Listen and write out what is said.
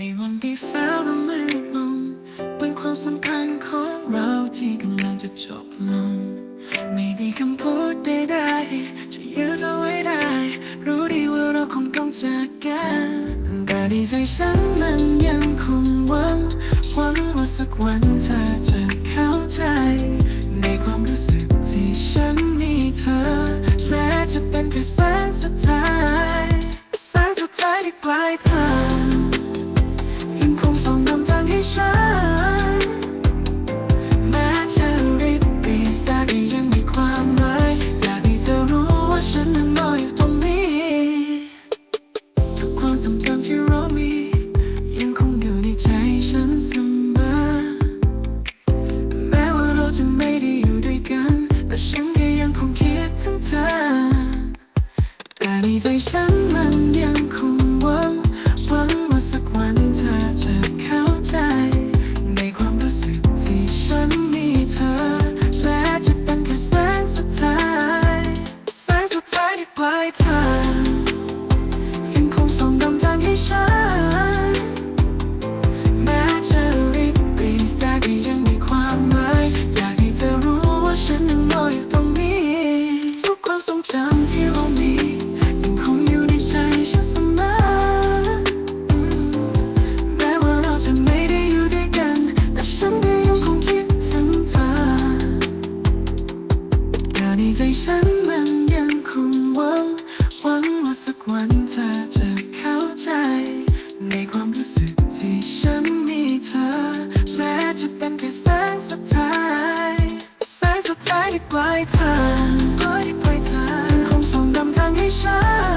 ในวันที่ฟ้าเรามืดมนเป็นความสัมพันธ์ของเราที่กำลังจะจบลง ไม่มีคำพูดใดๆจะยืดเอาไว้ได้ รู้ดีว่าเราคงต้องจากกันแต่ในใจฉันมันยังคงหวังหวังว่าสักวันเธอจะเข้าใจ ในความรู้สึกที่ฉันมีเธอ แม้จะเป็นแค่แสงสุดท้ายแสงสุดท้ายที่ปลายทาง จะไม่ได้อยู่ด้วยกัน แต่ฉันก็ยังคงคิดถึงเธอ แต่ในใจฉันมันยังคง ฉันยังรออยู่ตรงนี้ ทุกความทรงจำที่เรามียังคงอยู่ในใจฉันเสมอแม้ว่าเราจะไม่ได้อยู่ด้วยกัน แต่ฉันก็ยังคงคิดถึงเธอการในใจฉันมันยังคงหวังหวังว่าสักวันเธอจะเข้าใจ ในความรู้สึกที่ฉันมีเธอ แม้จะเป็น ลปล่อยปล่อยทางคงส่งดำทางให้ฉัน